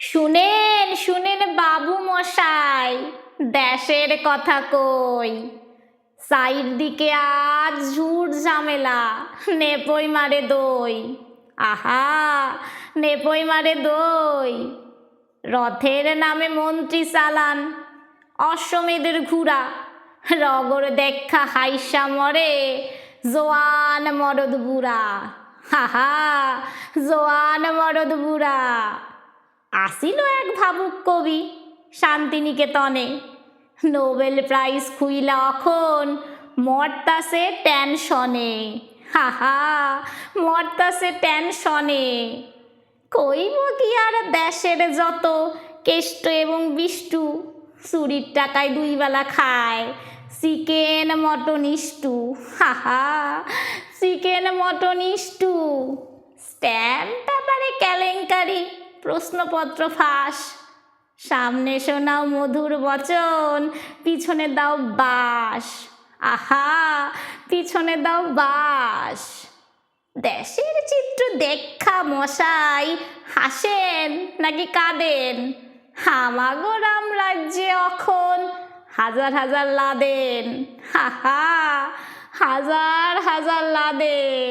শুনেন শুনেন বাবু মশাই, দেশের কথা কই। সাইড দিকে আজ ঝুট ঝামেলা, নেপই মারে দই। আহা, নেপই মারে দই। রথের নামে মন্ত্রী চালান, অশ্বমেধের ঘুরা রগর দেখা হাইসা মরে, জোয়ান মরদ বুড়া। হাহা জোয়ান মরদ বুড়া। আসিল এক ভাবুক কবি শান্তিনিকেতনে। নোবেল প্রাইজ খুইলা অখন মর্তাসে টেনশনে। হাহা মর্তাসে টেনশনে। কইব কি আর দেশের যত কেষ্ট এবং বিষ্টু, চুরির টাকায় দুই বেলা খায়, চিকেন মটন ইস্টু হাহা চিকেন মটন ইস্টু স্ট্যাম্প পেপারে কেলেঙ্কারি। প্রশ্নপত্র ফাঁস। সামনে শোনাও মধুর বচন, পিছনে দাও বাস আহা, পিছনে দাও বাস দেশের চিত্র দেখা মশাই, হাসেন নাকি কাঁদেন? হামাগো রাম রাজ্যে অখন, হাজার হাজার লাদেন। হাহা হাজার হাজার লাদেন।